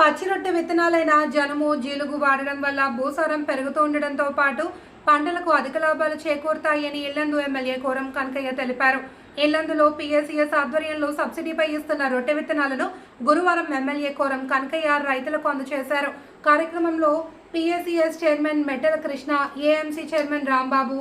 పచ్చి రొట్టె విత్తనాలైన జనుము జీలుగు వాడడం వల్ల భూసారం పెరుగుతూ ఉండడంతో పాటు పంటలకు అధిక లాభాలు చేకూరుతాయని ఇల్లందు ఎమ్మెల్యే కోరం కనకయ్య తెలిపారు. ఇల్లందులో పిఎస్సిఎస్ ఆధ్వర్యంలో సబ్సిడీపై ఇస్తున్న రొట్టె విత్తనాలను గురువారం ఎమ్మెల్యే కోరం కనకయ్య రైతులకు అందజేశారు. కార్యక్రమంలో PSCS chairman Mettala Krishna AMC chairman Rambabu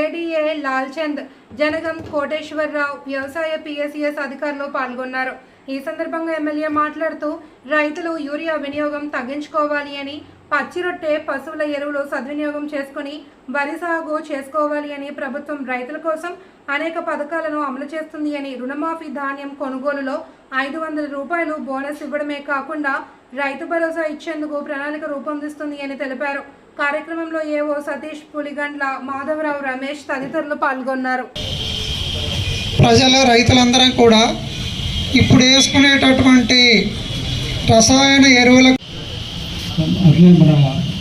ADA Lalchand Janagam Koteswara Rao వ్యవసాయ పిఎస్సిఎస్ అధికారులు పాల్గొన్నారు. ఈ సందర్భంగా ఎమ్మెల్యే మాట్లాడుతూ రైతులు యూరియా వినియోగం తగ్గించుకోవాలి అని పచ్చి రొట్టె పశువుల ఎరువులు సద్వినియోగం చేసుకుని వరి సాగు చేసుకోవాలి అని ప్రభుత్వం రైతుల కోసం అనేక పథకాలను అమలు చేస్తుంది అని రుణమాఫీ ధాన్యం కొనుగోలులో ఐదు వందల రూపాయలు బోనస్ ఇవ్వడమే కాకుండా రైతు భరోసా ఇచ్చేందుకు ప్రణాళిక రూపొందిస్తుంది అని తెలిపారు. కార్యక్రమంలో ఏవో సతీష్ పులిగండ్ల మాధవరావు రమేష్ తదితరులు పాల్గొన్నారు. ప్రజల రైతులందరం కూడా ఇప్పుడు వేసుకునేటటువంటి రసాయన ఎరువుల అట్లే మన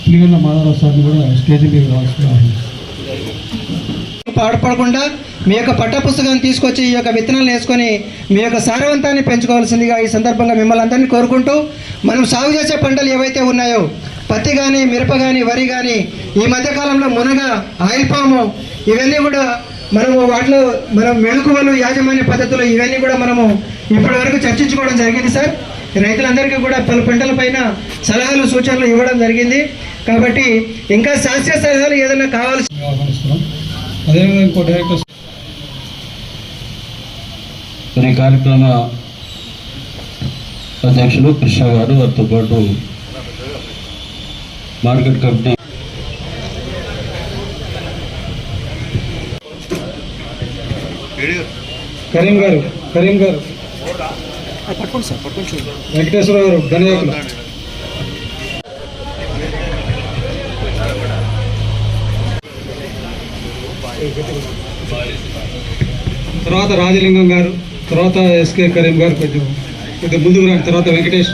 పులిగల్ల మాధవరావు సార్ని కూడా స్టేజ్ మీద పాడుపడకుండా మీ యొక్క పట్టపుస్తకాన్ని తీసుకొచ్చి ఈ యొక్క విత్తనాలు వేసుకొని మీ యొక్క సారవంతాన్ని పెంచుకోవాల్సిందిగా ఈ సందర్భంగా మిమ్మల్ని అందరినీ కోరుకుంటూ మనం సాగు చేసే పంటలు ఏవైతే ఉన్నాయో పత్తి కానీ మిరప కానీ వరి కానీ ఈ మధ్యకాలంలో మునగ ఆయిల్ పాము ఇవన్నీ కూడా మనము వాటిలో మనం మెళుకువలు యాజమాన్య పద్ధతులు ఇవన్నీ కూడా మనము ఇప్పటి వరకు చర్చించుకోవడం జరిగింది సార్. రైతులందరికీ కూడా పలు పంటల పైన సలహాలు సూచనలు ఇవ్వడం జరిగింది. కాబట్టి ఇంకా శాస్త్రీయ సలహాలు ఏదైనా కావాల్సి అదేవిధంగా ఇంకో డైరెక్టర్ మరి ఈ కార్యక్రమ అధ్యక్షులు కృష్ణ గారు వారితో పాటు మార్కెట్ కమిటీ కరీం గారు కరీం గారు. వెంకటేశ్వర గారు ధన్యవాదాలు. తర్వాత రాజలింగం గారు తర్వాత ఎస్కే కరీం గారు కొంచెం కొద్దిగా ముందుకు రాని తర్వాత వెంకటేష్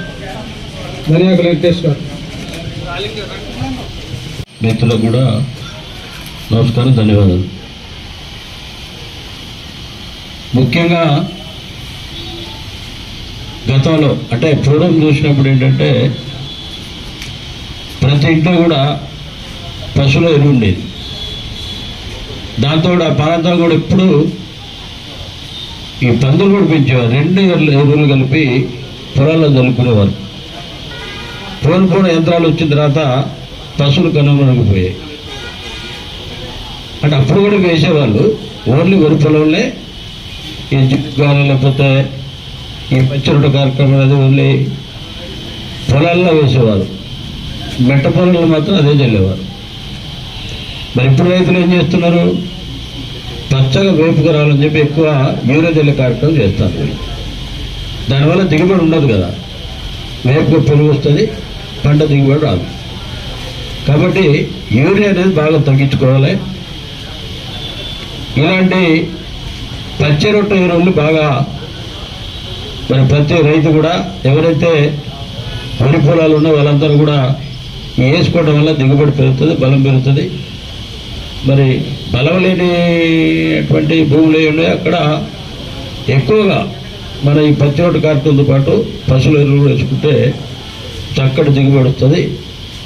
ధన్యవాదాలు వెంకటేష్ గారు. మిత్రులకు కూడా నమస్కారం ధన్యవాదాలు. ముఖ్యంగా గతంలో అంటే పూర్వం చూసినప్పుడు ఏంటంటే ప్రతి ఇంట్లో కూడా పశువుల ఎరువు ఉండేది. దాంతో ఆ ప్రాంతం కూడా ఎప్పుడు ఈ పందులు కూడా పెంచేవారు. రెండు ఎరువులు కలిపి పొలాల్లో చల్లుకునేవారు పోను పోను యంత్రాలు వచ్చిన తర్వాత పశువులు కనుమరుగిపోయాయి. అంటే అప్పుడు కూడా వేసేవాళ్ళు ఓన్లీ వరి పొలంలో ఈ జిప్పు కానీ లేకపోతే ఈ పచ్చిరొట్ట కార్యక్రమం అది ఓన్లీ పొలాల్లో వేసేవారు. మెట్ట పొలంలో మాత్రం అదే చల్లేవారు మరి ఇప్పుడు రైతులు ఏం చేస్తున్నారు? పచ్చగా వేపుకు రావాలని చెప్పి ఎక్కువ యూరియా జల్లే కార్యక్రమం చేస్తారు. దానివల్ల దిగుబడి ఉండదు కదా. వేపుగా పెరుగు వస్తుంది పంట దిగుబడి రాదు. కాబట్టి యూరియా అనేది బాగా తగ్గించుకోవాలి. ఇలాంటి పచ్చి రొట్టె ఎరువులు బాగా మరి ప్రతి రైతు కూడా ఎవరైతే వరి పొలాలు ఉన్నో వాళ్ళందరూ కూడా వేసుకోవడం వల్ల దిగుబడి పెరుగుతుంది బలం పెరుగుతుంది. మరి బలం లేనిటువంటి భూములు ఏమి అక్కడ ఎక్కువగా మన ఈ పచ్చి రొట్టె కార్యక్రమంతో పాటు పశువుల ఎరువులు వేసుకుంటే చక్కటి దిగుబడి వస్తుంది.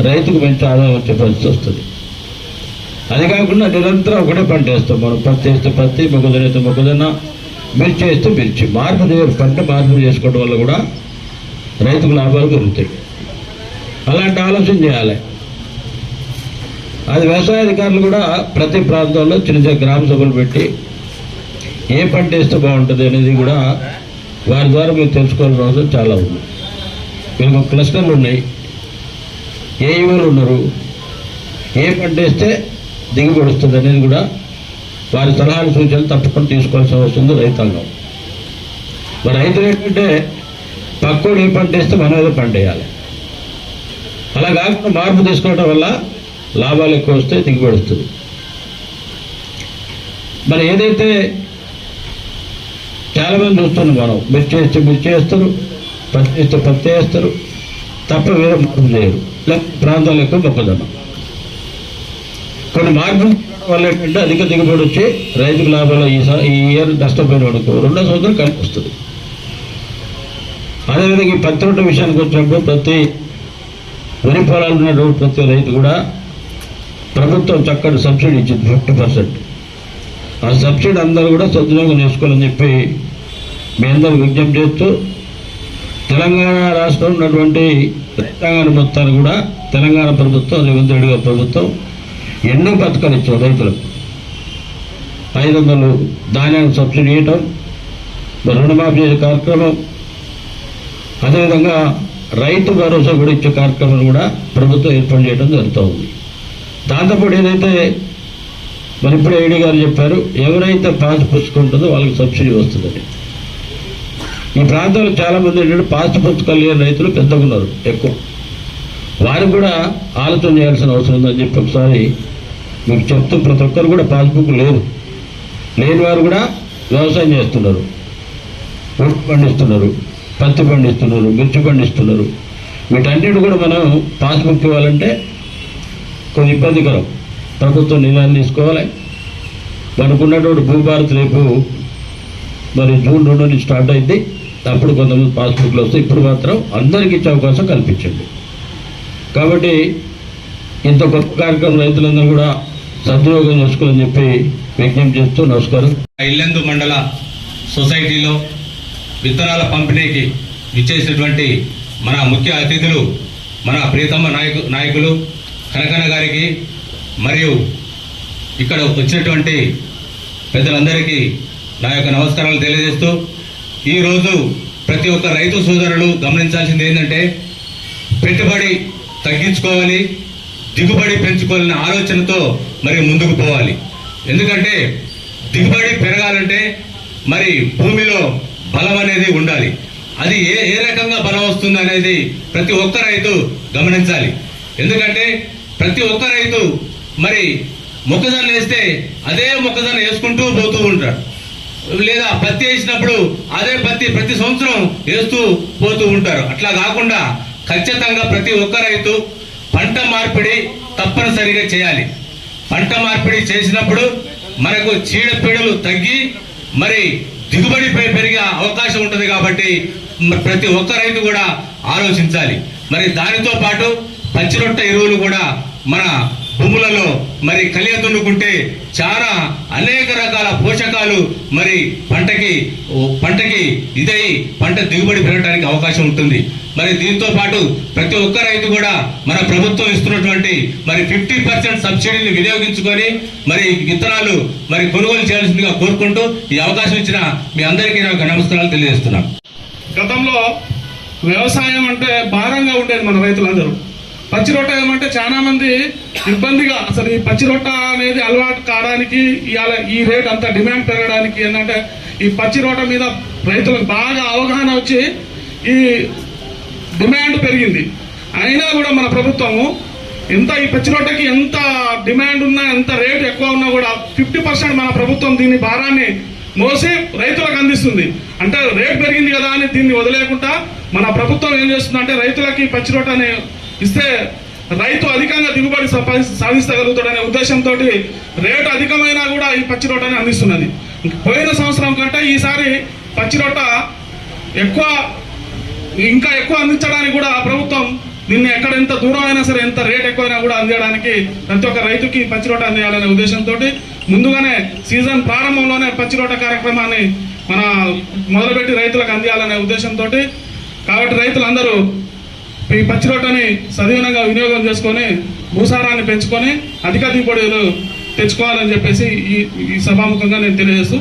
రైతుకు మంచి ఆదాయం వచ్చే పరిస్థితి వస్తుంది. అది కాకుండా నిరంతరం ఒకటే పంట వేస్తాం. మనం పత్తి వేస్తే పత్తి మొక్కజొన్న వేస్తే మొక్కజొన్న మిర్చి వేస్తే మిర్చి. మార్పులు పంట మార్పులు చేసుకోవడం వల్ల కూడా రైతుకు లాభాలు పెరుగుతాయి అలాంటి ఆలోచన చేయాలి. అది వ్యవసాయ అధికారులు కూడా ప్రతి ప్రాంతంలో చిన్న చిన్న గ్రామ సభలు పెట్టి ఏ పంట వేస్తే బాగుంటుంది అనేది కూడా వారి ద్వారా మీరు తెలుసుకోవాల్సిన అవసరం చాలా ఉంది. మీకు క్లస్టర్లు ఉన్నాయి. ఏ యువలు ఉన్నారు? ఏ పంట వేస్తే దిగుబడి వస్తుంది అనేది కూడా వారి సలహాలు సూచనలు తప్పకుండా తీసుకోవాల్సిన అవసరం ఉంది రైతాంగం. మరి రైతులు ఏంటంటే పక్కోడు ఏ పంట వేస్తే మనం ఏదో పంట వేయాలి. అలా కాకుండా మార్పు తీసుకోవడం వల్ల లాభాలు ఎక్కువ వస్తే దిగుబడి వస్తుంది. మరి ఏదైతే చాలామంది చూస్తున్నాం మనం మిర్చి వేస్తే మిర్చి వేస్తారు పత్తి వేస్తే పత్తి వేస్తారు తప్ప వేరే మార్పు చేయరు. లేకపోతే ప్రాంతాలు ఎక్కువ మొక్కజొన్న. కొన్ని మార్పులు వల్ల ఏంటంటే అధిక దిగుబడి వచ్చి రైతుకు లాభాలు ఈ ఈ ఇయర్ నష్టపోయిన వాడుకో రెండో సంవత్సరం కలిపి వస్తుంది. అదేవిధంగా ఈ పత్తి రొట్టె విషయానికి వచ్చినప్పుడు ప్రతి వరి పొలాలు ఉన్నటువంటి ప్రతి రైతు కూడా ప్రభుత్వం చక్కటి సబ్సిడీ ఇచ్చింది ఫిఫ్టీ పర్సెంట్. ఆ సబ్సిడీ అందరూ కూడా సద్వినియోగం చేసుకోవాలని చెప్పి మీ అందరూ విజ్ఞప్తి చేస్తూ తెలంగాణ రాష్ట్రం ఉన్నటువంటి రైతాంగాన్ని మొత్తాన్ని కూడా తెలంగాణ ప్రభుత్వం రేవంత్ రెడ్డి గారి ప్రభుత్వం ఎన్నో పథకాలు ఇచ్చారు రైతులకు ఐదు వందలు ధాన్యానికి సబ్సిడీ ఇవ్వటం రుణమాఫీ చేసే కార్యక్రమం. అదేవిధంగా రైతు భరోసా కూడా ఇచ్చే కార్యక్రమం కూడా ప్రభుత్వం ఏర్పాటు చేయడం జరుగుతూ ఉంది. దాంతోపాటు ఏదైతే మరి ఇప్పుడు ఏడీ గారు చెప్పారు ఎవరైతే పాస్ పుస్తకం ఉంటుందో వాళ్ళకి సబ్సిడీ వస్తుందని. ఈ ప్రాంతంలో చాలా మంది ఏంటంటే పాస్ పుస్తకాలు లేని రైతులు పెద్దగా ఉన్నారు ఎక్కువ. వారికి కూడా ఆలోచన చేయాల్సిన అవసరం ఉందని చెప్పి ఒకసారి మీకు చెప్తూ ప్రతి ఒక్కరు కూడా పాస్బుక్ లేదు. లేని వారు కూడా వ్యవసాయం చేస్తున్నారు. ఉప్పు పండిస్తున్నారు పత్తి పండిస్తున్నారు మిర్చి పండిస్తున్నారు. వీటన్నిటి కూడా మనం పాస్బుక్ ఇవ్వాలంటే కొన్ని ఇబ్బందికరం. ప్రభుత్వం నిర్ణయం తీసుకోవాలి. మనకున్నటువంటి భూభారత్ రేపు మరి జూన్ రెండు నుంచి స్టార్ట్ అయింది. అప్పుడు కొంతమంది పాస్బుక్లు వస్తాయి. ఇప్పుడు మాత్రం అందరికీ ఇచ్చే అవకాశం కల్పించండి. కాబట్టి ఇంత గొప్ప కార్యక్రమం రైతులందరూ కూడా సద్వినియోగం చేసుకోవాలని చెప్పి విజ్ఞప్తి చేస్తూ నమస్కారం. ఇల్లందు మండల సొసైటీలో విత్తనాల పంపిణీకి ఇచ్చేసినటువంటి మన ముఖ్య అతిథులు మన ప్రియతమ నాయకు నాయకులు కనకన్న గారికి మరియు ఇక్కడ వచ్చినటువంటి పెద్దలందరికీ నా యొక్క నమస్కారాలు తెలియజేస్తూ ఈరోజు ప్రతి ఒక్క రైతు సోదరులు గమనించాల్సింది ఏంటంటే పెట్టుబడి తగ్గించుకోవాలి దిగుబడి పెంచుకోవాలనే ఆలోచనతో మరి ముందుకు పోవాలి. ఎందుకంటే దిగుబడి పెరగాలంటే మరి భూమిలో బలం అనేది ఉండాలి. అది ఏ ఏ రకంగా బలం వస్తుంది అనేది ప్రతి ఒక్క రైతు గమనించాలి. ఎందుకంటే ప్రతి ఒక్క రైతు మరి మొక్కజొన్న వేస్తే అదే మొక్కజొన్న వేసుకుంటూ పోతూ ఉంటాడు. లేదా పత్తి వేసినప్పుడు అదే పత్తి ప్రతి సంవత్సరం వేస్తూ పోతూ ఉంటారు. అట్లా కాకుండా ఖచ్చితంగా ప్రతి ఒక్క రైతు పంట మార్పిడి తప్పనిసరిగా చేయాలి. పంట మార్పిడి చేసినప్పుడు మనకు చీడపీడలు తగ్గి మరి దిగుబడిపై పెరిగే అవకాశం ఉంటుంది కాబట్టి ప్రతి ఒక్క రైతు కూడా ఆలోచించాలి. మరి దానితో పాటు పచ్చిరొట్ట ఎరువులు కూడా మన భూములలో మరి కలియ దున్నుకుంటే చాలా అనేక రకాల పోషకాలు మరి పంటకి పంటకి ఇదై పంట దిగుబడి పెరగడానికి అవకాశం ఉంటుంది. మరి దీంతో పాటు ప్రతి ఒక్క రైతు కూడా మన ప్రభుత్వం ఇస్తున్నటువంటి మరి ఫిఫ్టీ పర్సెంట్ సబ్సిడీని వినియోగించుకొని మరి విత్తనాలు మరి కొనుగోలు చేయాల్సిందిగా కోరుకుంటూ ఈ అవకాశం ఇచ్చిన మీ అందరికీ నాకు నమస్కారాలు తెలియజేస్తున్నాను. గతంలో వ్యవసాయం అంటే భారంగా ఉండేది మన రైతులందరూ. పచ్చి రొట్ట ఏమంటే చాలా మంది ఇబ్బందిగా. అసలు ఈ పచ్చి రొట్ట అనేది అలవాటు కావడానికి ఇవాళ ఈ రేట్ అంత డిమాండ్ పెరగడానికి ఏంటంటే ఈ పచ్చి రొట్ట మీద రైతులకు బాగా అవగాహన వచ్చి ఈ డిమాండ్ పెరిగింది. అయినా కూడా మన ప్రభుత్వము ఎంత ఈ పచ్చి రొట్టకి ఎంత డిమాండ్ ఉన్నా ఎంత రేటు ఎక్కువ ఉన్నా కూడా ఫిఫ్టీ పర్సెంట్ మన ప్రభుత్వం దీని భారాన్ని మోసి రైతులకు అందిస్తుంది. అంటే రేట్ పెరిగింది కదా అని దీన్ని వదిలేకుండా మన ప్రభుత్వం ఏం చేస్తుందంటే రైతులకి పచ్చి రొట్టెని ఇస్తే రైతు అధికంగా దిగుబడి సాధించగలుగుతాడనే ఉద్దేశంతో రేటు అధికమైనా కూడా ఈ పచ్చి రొట్టని అందిస్తున్నది. పోయిన సంవత్సరం కంటే ఈసారి పచ్చి రొట్ట ఎక్కువ ఇంకా ఎక్కువ అందించడానికి కూడా ప్రభుత్వం నిన్న ఎక్కడ ఎంత దూరం అయినా సరే ఎంత రేట్ ఎక్కువైనా కూడా అందించడానికి ప్రతి ఒక్క రైతుకి పచ్చిరోట అందియాలనే ఉద్దేశంతో ముందుగానే సీజన్ ప్రారంభంలోనే పచ్చిరోట కార్యక్రమాన్ని మన మొదలుపెట్టి రైతులకు అందియాలనే ఉద్దేశంతో కాబట్టి రైతులందరూ ఈ పచ్చి రొట్టెని సద్వినియోగంగా వినియోగం చేసుకొని భూసారాన్ని పెంచుకొని అధిక దిగుబడులు తెచ్చుకోవాలని చెప్పేసి ఈ ఈ సభాముఖంగా నేను తెలియజేస్తూ